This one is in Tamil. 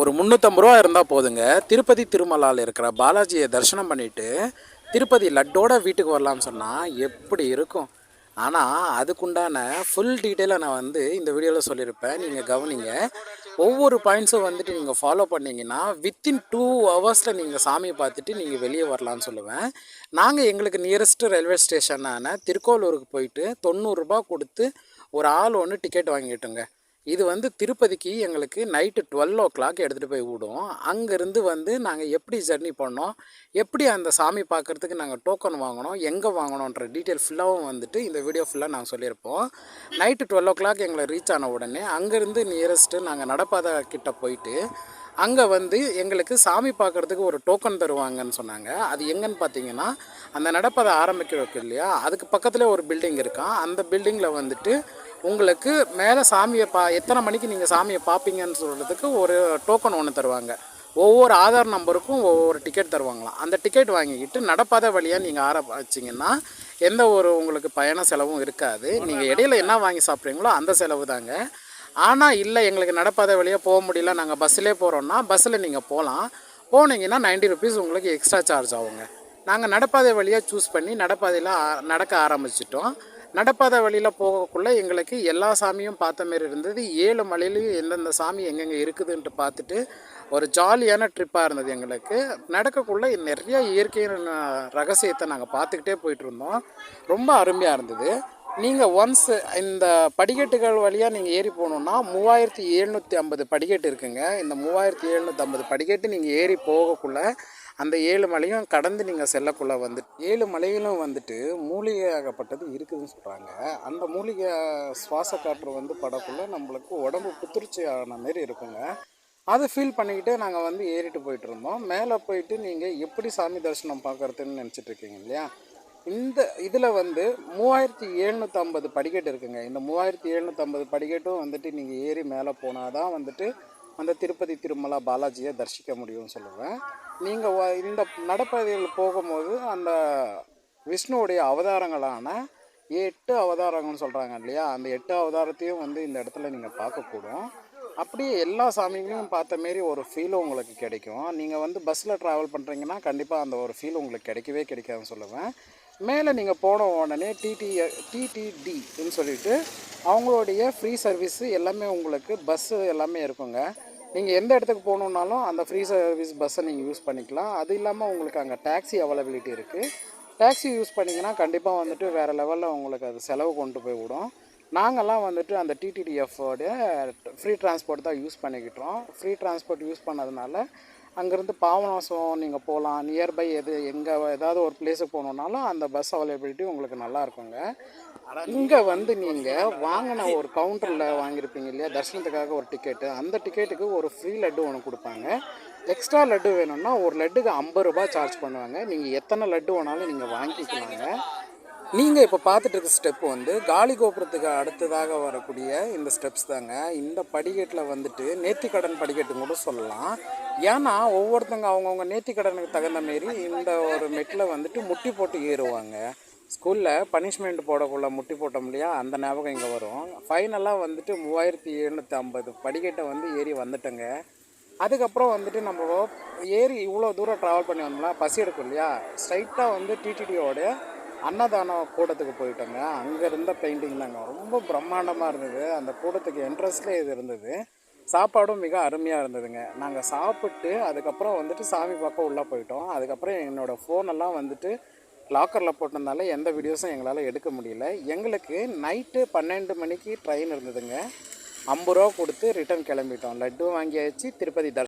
ஒரு முந்நூற்றம்பது ரூபா இருந்தால் போதுங்க. திருப்பதி திருமலாவில் இருக்கிற பாலாஜியை தரிசனம் பண்ணிவிட்டு திருப்பதி லட்டோட வீட்டுக்கு வரலாம்னு சொன்னால் எப்படி இருக்கும்? ஆனால் அதுக்குண்டான ஃபுல் டீட்டெயிலாக நான் வந்து இந்த வீடியோவில் சொல்லியிருப்பேன். நீங்கள் கவனிங்க. ஒவ்வொரு பாயிண்ட்ஸும் வந்துட்டு நீங்கள் ஃபாலோ பண்ணிங்கன்னா வித்தின் டூ ஹவர்ஸில் நீங்கள் சாமியை பார்த்துட்டு நீங்கள் வெளியே வரலான்னு சொல்லுவேன். நாங்கள் எங்களுக்கு நியரஸ்ட் ரயில்வே ஸ்டேஷனான திருக்கோலூருக்கு போயிட்டு தொண்ணூறுரூபா கொடுத்து ஒரு ஆள் ஒன்று டிக்கெட் வாங்கிட்டோங்க. இது வந்து திருப்பதிக்கு எங்களுக்கு நைட்டு டுவெல் ஓ கிளாக் எடுத்துகிட்டு போய் விடும். அங்கேருந்து வந்து நாங்கள் எப்படி ஜர்னி பண்ணோம் எப்படி அந்த சாமி பார்க்குறதுக்கு நாங்கள் டோக்கன் வாங்கினோம் எங்கே வாங்கினோன்ற டீட்டெயில் ஃபுல்லாகவும் வந்துட்டு இந்த வீடியோ ஃபுல்லாக நாங்கள் சொல்லியிருப்போம். நைட்டு டுவெல் ஓ கிளாக் எங்களை ரீச் ஆன உடனே அங்கேருந்து நியரஸ்ட்டு நாங்கள் நடப்பாதை கிட்ட போயிட்டு அங்கே வந்து எங்களுக்கு சாமி பார்க்குறதுக்கு ஒரு டோக்கன் தருவாங்கன்னு சொன்னாங்க. அது எங்கன்னு பார்த்தீங்கன்னா அந்த நடப்பதை ஆரம்பிக்கிறதுக்கு இல்லையா அதுக்கு பக்கத்தில் ஒரு பில்டிங் இருக்கான் அந்த பில்டிங்கில் வந்துட்டு உங்களுக்கு மேலே சாமியை பா எத்தனை மணிக்கு நீங்கள் சாமியை பார்ப்பீங்கன்னு சொல்கிறதுக்கு ஒரு டோக்கன் ஒன்று தருவாங்க. ஒவ்வொரு ஆதார் நம்பருக்கும் ஒவ்வொரு டிக்கெட் தருவாங்களாம். அந்த டிக்கெட் வாங்கிக்கிட்டு நடப்பாதை வழியாக நீங்கள் ஆரம்பிச்சிங்கன்னா எந்த ஒரு உங்களுக்கு பயண செலவும் இருக்காது. நீங்கள் இடையில என்ன வாங்கி சாப்பிட்றீங்களோ அந்த செலவு தாங்க. ஆனால் இல்லை எங்களுக்கு நடப்பாதை வழியாக போக முடியல நாங்கள் பஸ்ஸிலே போகிறோன்னா பஸ்ஸில் நீங்கள் போகலாம் போனீங்கன்னா 90 ருபீஸ் உங்களுக்கு எக்ஸ்ட்ரா சார்ஜ் ஆகுங்க. நாங்கள் நடப்பாதை வழியாக சூஸ் பண்ணி நடப்பாதையில் நடக்க ஆரம்பிச்சிட்டோம். நடப்பாதை வழியில் போகக்குள்ளே எங்களுக்கு எல்லா சாமியும் பார்த்த மாரி இருந்தது. ஏழு மலையிலையும் எந்தெந்த சாமி எங்கெங்கே இருக்குதுன்ட்டு பார்த்துட்டு ஒரு ஜாலியான ட்ரிப்பாக இருந்தது எங்களுக்கு. நடக்கக்குள்ளே நிறையா இயற்கையான ரகசியத்தை நாங்கள் பார்த்துக்கிட்டே போயிட்டு இருந்தோம். ரொம்ப அருமையாக இருந்தது. நீங்கள் ஒன்ஸ் இந்த படிக்கட்டுகள் வழியாக நீங்கள் ஏறி போகணுன்னா மூவாயிரத்தி எழுநூற்றி ஐம்பது படிக்கட்டு இருக்குங்க. இந்த மூவாயிரத்தி எழுநூற்றி ஐம்பது படிக்கட்டு நீங்கள் ஏறி போகக்குள்ள அந்த ஏழு மலையும் கடந்து நீங்கள் செல்லக்குள்ள வந்து ஏழு மலையிலும் வந்துட்டு மூலிகையாகப்பட்டது இருக்குதுன்னு சொல்கிறாங்க அந்த மூலிகை சுவாச காற்று வந்து படக்குள்ள நம்மளுக்கு உடம்பு புத்துணர்ச்சி ஆன மாரி இருக்குங்க. அதை ஃபீல் பண்ணிக்கிட்டே நாங்கள் வந்து ஏறிட்டு போயிட்டு இருந்தோம். மேலே போயிட்டு நீங்கள் எப்படி சாமி தரிசனம் பார்க்கறதுன்னு நினச்சிட்டு இருக்கீங்க இல்லையா? இந்த இதில் வந்து மூவாயிரத்தி எழுநூற்றம்பது படிக்கட்டு இருக்குங்க. இந்த மூவாயிரத்தி எழுநூற்றம்பது படிக்கட்டும் வந்துட்டு நீங்கள் ஏறி மேலே போனால் தான் வந்துட்டு அந்த திருப்பதி திருமலா பாலாஜியை தரிசிக்க முடியும்னு சொல்லுவேன். நீங்கள் இந்த நடப்பாதையில் போகும்போது அந்த விஷ்ணுவுடைய அவதாரங்களான எட்டு அவதாரங்கள்னு சொல்கிறாங்க இல்லையா? அந்த எட்டு அவதாரத்தையும் வந்து இந்த இடத்துல நீங்கள் பார்க்கக்கூடும். அப்படியே எல்லா சாமிகளையும் பார்த்த மாரி ஒரு ஃபீல் உங்களுக்கு கிடைக்கும். நீங்கள் வந்து பஸ்ஸில் ட்ராவல் பண்ணுறீங்கன்னா கண்டிப்பாக அந்த ஒரு ஃபீல் உங்களுக்கு கிடைக்கவே கிடைக்காதுன்னு சொல்லுவேன். மேலே நீங்கள் போன உடனே டிடி டிடிடின்னு சொல்லிட்டு அவங்களுடைய ஃப்ரீ சர்வீஸு எல்லாமே உங்களுக்கு பஸ்ஸு எல்லாமே இருக்குங்க. நீங்கள் எந்த இடத்துக்கு போகணுன்னாலும் அந்த ஃப்ரீ சர்வீஸ் பஸ்ஸை நீங்கள் யூஸ் பண்ணிக்கலாம். அது இல்லாமல் உங்களுக்கு அங்கே டாக்ஸி அவைலபிலிட்டி இருக்குது டாக்ஸி யூஸ் பண்ணிங்கன்னா கண்டிப்பாக வந்துட்டு வேறு லெவலில் உங்களுக்கு அது செலவு கொண்டு போய் விடும். நாங்கள்லாம் வந்துட்டு அந்த டிடிடிஎஃபோடைய ஃப்ரீ டிரான்ஸ்போர்ட் தான் யூஸ் பண்ணிக்கிட்டோம் ஃப்ரீ டிரான்ஸ்போர்ட் யூஸ் பண்ணதுனால அங்கேருந்து பாவநாசம் நீங்கள் போகலாம் நியர்பை எது எங்கே ஏதாவது ஒரு பிளேஸுக்கு போகணுன்னாலும் அந்த பஸ் அவைலபிலிட்டி உங்களுக்கு நல்லா இருக்குங்க. இங்கே வந்து நீங்கள் வாங்கின ஒரு கவுண்டரில் வாங்கியிருப்பீங்க இல்லையா தரிசனத்துக்காக ஒரு டிக்கெட்டு அந்த டிக்கெட்டுக்கு ஒரு ஃப்ரீ லட்டு ஒன்று கொடுப்பாங்க. எக்ஸ்ட்ரா லட்டு வேணும்னா ஒரு லட்டுக்கு ஐம்பது ரூபாய் சார்ஜ் பண்ணுவாங்க. நீங்கள் எத்தனை லட்டு வேணாலும் நீங்கள் வாங்கிக்கலாங்க. நீங்கள் இப்போ பார்த்துட்டு இருக்க ஸ்டெப் வந்து காலி கோபுரத்துக்கு அடுத்ததாக வரக்கூடிய இந்த ஸ்டெப்ஸ் தாங்க. இந்த படிக்கட்டில் வந்துட்டு நேர்த்திக்கடன் படிக்கட்டுன்னு கூட சொல்லலாம். ஏன்னா ஒவ்வொருத்தங்க அவங்கவுங்க நேர்த்திக்கடனுக்கு தகுந்த மாரி இந்த ஒரு மெட்டில் வந்துட்டு முட்டி போட்டு ஏறுவாங்க. ஸ்கூலில் பனிஷ்மெண்ட் போடக்குள்ள முட்டி போட்டோம் இல்லையா அந்த ஞாபகம் இங்கே வரும். ஃபைனலாக வந்துட்டு மூவாயிரத்தி எழுநூற்றி ஐம்பது படிக்கட்டை வந்து ஏறி வந்துட்டோங்க. அதுக்கப்புறம் வந்துட்டு நம்ம ஏறி இவ்வளோ தூரம் ட்ராவல் பண்ணி வந்தோம்னா பசி எடுக்கும் இல்லையா? ஸ்ட்ரைட்டாக வந்து டிடிடியோட அன்னதானம் கூடத்துக்கு போயிட்டோங்க. அங்கே இருந்த பெயிண்டிங் தாங்க. ரொம்ப பிரம்மாண்டமாக இருந்தது. அந்த கூடத்துக்கு என்ட்ரன்ஸ்லேயே இது இருந்தது. சாப்பாடும் மிக அருமையாக இருந்ததுங்க. நாங்கள் சாப்பிட்டு அதுக்கப்புறம் வந்துட்டு சாமி பார்க்க உள்ளே போயிட்டோம். அதுக்கப்புறம் என்னோடய ஃபோனெல்லாம் வந்துட்டு லாக்கரில் போட்டிருந்தால எந்த வீடியோஸும் எங்களால் எடுக்க முடியல. எங்களுக்கு நைட்டு பன்னெண்டு மணிக்கு ட்ரெயின் இருந்ததுங்க. ஐம்பது ரூபா கொடுத்து ரிட்டர்ன் கிளம்பிட்டோம். லட்டு வாங்கியாச்சு திருப்பதி தர்